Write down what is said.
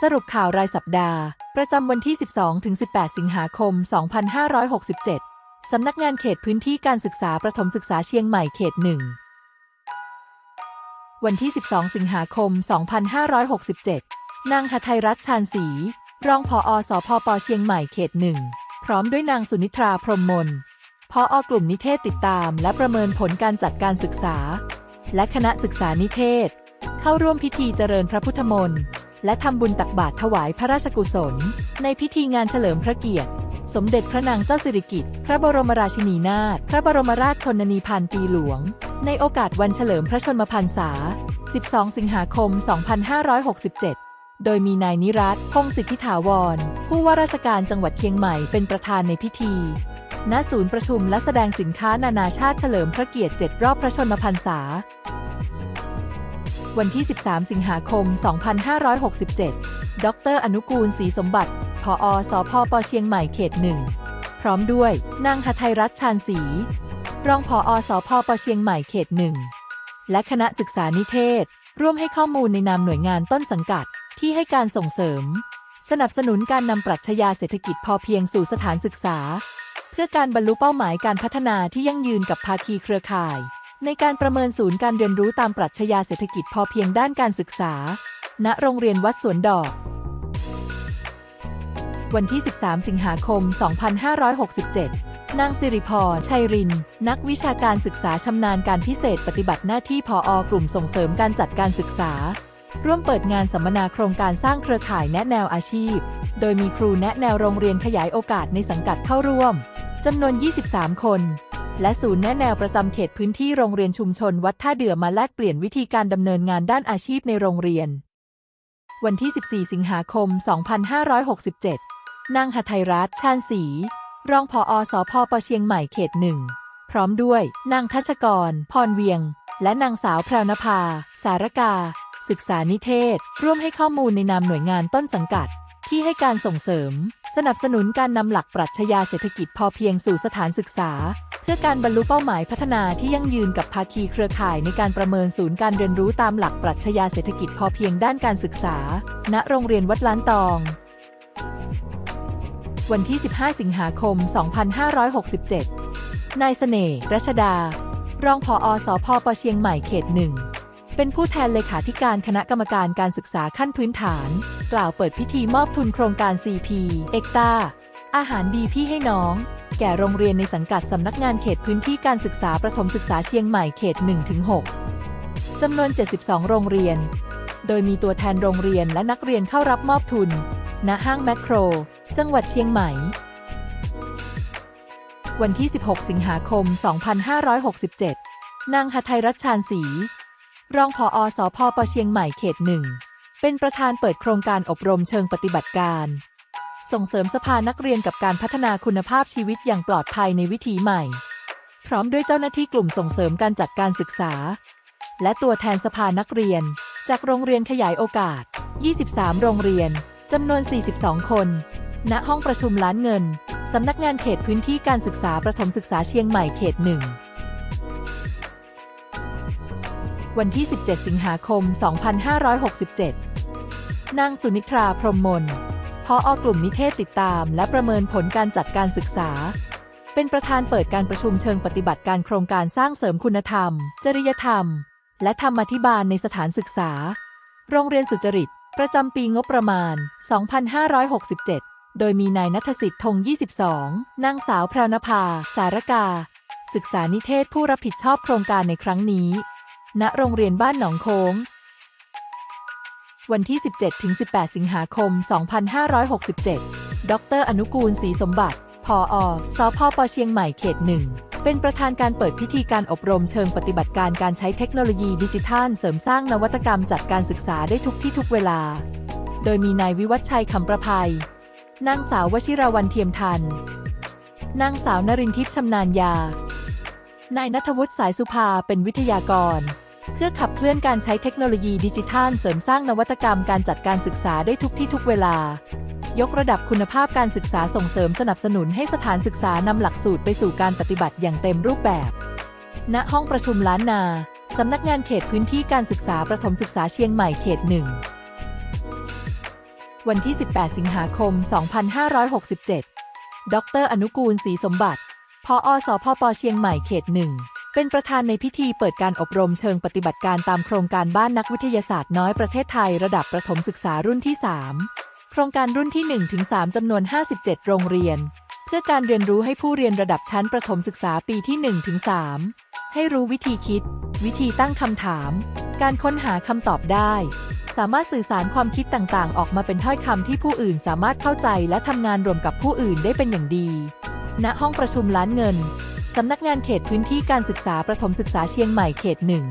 สรุปข่าวรายสัปดาห์ ประจำวันที่ 12-18 สิงหาคม 2567 สำนักงานเขตพื้นที่การศึกษาประถมศึกษาเชียงใหม่เขตหนึ่ง วันที่ 12 สิงหาคม 2567 นางหทัยรัตน์ชาญศรี รองผอสพปเชียงใหม่เขตหนึ่ง พร้อมด้วยนางสุนิตราพรหมมนพออกลุ่มนิเทศติดตามและประเมินผลการจัดการศึกษา และคณะศึกษานิเทศ เข้าร่วมพิธีเจริญพระพุทธมนต์ และทำบุญตักบาตรถวายพระราชกุศล ในพิธีงานเฉลิมพระเกียรติ สมเด็จพระนางเจ้าสิริกิติ์พระบรมราชินีนาถพระบรมราชชนนีพันปีหลวง ในโอกาสวันเฉลิมพระชนมพรรษา 12 สิงหาคม 2567 โดยมีนายนิรัตพงศิทธิถาวร ผู้ว่าราชการจังหวัดเชียงใหม่เป็นประธานในพิธี ณ ศูนย์ประชุมและแสดงสินค้านานาชาติเฉลิมพระเกียรติ 7 รอบพระชนมพรรษา วันที่ 13 สิงหาคม 2567 ดร อนุกูลศรีสมบัติ ผอสพปเชียงใหม่เขตหนึ่ง พร้อมด้วย นางหทัยรัตน์ชาญศรี รองผอสพปเชียงใหม่เขตหนึ่ง และคณะศึกษานิเทศ ร่วมให้ข้อมูลในนามหน่วยงานต้นสังกัดที่ให้การส่งเสริม สนับสนุนการนำปรัชญาเศรษฐกิจพอเพียงสู่สถานศึกษา เพื่อการบรรลุเป้าหมายการพัฒนาที่ยั่งยืนกับภาคีเครือข่าย ในการประเมินศูนย์การเรียนรู้ตามปรัชญาเศรษฐกิจพอเพียงด้านการศึกษา ณ โรงเรียนวัดสวนดอก วันที่ 13 สิงหาคม 2567 นางสิริพร ชัยริน นักวิชาการศึกษาชำนาญการพิเศษปฏิบัติหน้าที่ผออกลุ่มส่งเสริมการจัดการศึกษา ร่วมเปิดงานสัมมนาโครงการสร้างเครือข่ายแนะแนวอาชีพ โดยมีครูแนะแนวโรงเรียนขยายโอกาสในสังกัดเข้าร่วมจำนวน 23 คน และศูนย์แนะแนวประจำเขตพื้นที่โรงเรียนชุมชนวัดท่าเดือมาแลกเปลี่ยนวิธีการดำเนินงานด้านอาชีพในโรงเรียน วันที่ 14 สิงหาคม 2567 นางหทัยรัตน์ชาญศรีรองผอสพปเชียงใหม่เขตหนึ่งพร้อมด้วยนางทัชกร พรเวียง และนางสาวแพรวนภา สารกา ศึกษานิเทศ ร่วมให้ข้อมูลในนามหน่วยงานต้นสังกัด ที่ให้การส่งเสริม สนับสนุนการนำหลักปรัชญาเศรษฐกิจพอเพียงสู่สถานศึกษา เพื่อการบรรลุเป้าหมายพัฒนาที่ยั่งยืนกับภาคีเครือข่ายในการประเมินศูนย์การเรียนรู้ตามหลักปรัชญาเศรษฐกิจพอเพียงด้านการศึกษา ณ โรงเรียนวัดล้านตอง วันที่ 15 สิงหาคม 2567 นายเสน่ห์รัชดา รองผอสพปเชียงใหม่เขตหนึ่งเป็นผู้แทนเลขาธิการคณะกรรมการการศึกษาขั้นพื้นฐาน กล่าวเปิดพิธีมอบทุนโครงการ CP เอกตาอาหารดีพี่ให้น้อง แก่โรงเรียนในสังกัดสำนักงานเขตพื้นที่การศึกษาประถมศึกษาเชียงใหม่เขต 1-6 จำนวน 72 โรงเรียน โดยมีตัวแทนโรงเรียนและนักเรียนเข้ารับมอบทุน ณ ห้างแมคโคร จังหวัดเชียงใหม่ วันที่ 16 สิงหาคม 2567 นางหทัยรัตน์ชาญศรี รองผอสพปเชียงใหม่เขตหนึ่งเป็นประธานเปิดโครงการอบรมเชิงปฏิบัติการ ส่งเสริมสภานักเรียนกับการพัฒนาคุณภาพชีวิตอย่างปลอดภัยในวิถีใหม่ พร้อมด้วยเจ้าหน้าที่กลุ่มส่งเสริมการจัดการศึกษา และตัวแทนสภานักเรียน จากโรงเรียนขยายโอกาส 23 โรงเรียน จำนวน 42 คน ณ ห้องประชุมล้านเงิน สำนักงานเขตพื้นที่การศึกษาประถมศึกษาเชียงใหม่เขตหนึ่งวันที่ 17 สิงหาคม 2567 นางสุนิตราพรหมมน พออกลุ่มนิเทศติดตาม และประเมินผลการจัดการศึกษา เป็นประธานเปิดการประชุมเชิงปฏิบัติการโครงการสร้างเสริมคุณธรรม จริยธรรม และธรรมาธิบาลในสถานศึกษา โรงเรียนสุจริต ประจำปีงบประมาณ 2567 โดยมีนายนัทสิทธิ์ธง 22 นางสาวพรวนภา สารกา ศึกษานิเทศผู้รับผิดชอบโครงการในครั้งนี้ ณ โรงเรียนบ้านหนองโค้ง วันที่ 17-18 สิงหาคม 2567 ดร อนุกูลศรีสมบัติผออสพปเชียงใหม่เขตหนึ่ง เป็นประธานการเปิดพิธีการอบรมเชิงปฏิบัติการการใช้เทคโนโลยีดิจิทัล เสริมสร้างนวัตกรรมจัดการศึกษาได้ทุกที่ทุกเวลา โดยมีนายวิวัฒชัยคำประภัย นางสาววชิราวันเทียมทัน นางสาวนรินทิพย์ชำนาญยา นายนัทวุฒิสายสุภาเป็นวิทยากร เพื่อขับเคลื่อนการใช้เทคโนโลยีดิจิทัลเสริมสร้างนวัตกรรมการจัดการศึกษาได้ทุกที่ทุกเวลา ยกระดับคุณภาพการศึกษาส่งเสริมสนับสนุนให้สถานศึกษานำหลักสูตรไปสู่การปฏิบัติอย่างเต็มรูปแบบ ณ ห้องประชุมล้านนา สำนักงานเขตพื้นที่การศึกษาประถมศึกษาเชียงใหม่เขตหนึ่ง วันที่ 18 สิงหาคม 2567 ดร อนุกูลศรีสมบัติพออสพปเชียงใหม่เขตหนึ่ง เป็นประธานในพิธีเปิดการอบรมเชิงปฏิบัติการตามโครงการบ้านนักวิทยาศาสตร์น้อยประเทศไทยระดับประถมศึกษารุ่นที่ 3 โครงการรุ่นที่ 1-3 จำนวน 57 โรงเรียน เพื่อการเรียนรู้ให้ผู้เรียนระดับชั้นประถมศึกษาปีที่ 1-3 ให้รู้วิธีคิด วิธีตั้งคำถาม การค้นหาคำตอบได้ สามารถสื่อสารความคิดต่างๆ ออกมาเป็นถ้อยคำที่ผู้อื่นสามารถเข้าใจและทำงานรวมกับผู้อื่นได้เป็นอย่างดี ณห้องประชุมล้านเงิน สำนักงานเขตพื้นที่การศึกษาประถมศึกษาเชียงใหม่เขตหนึ่ง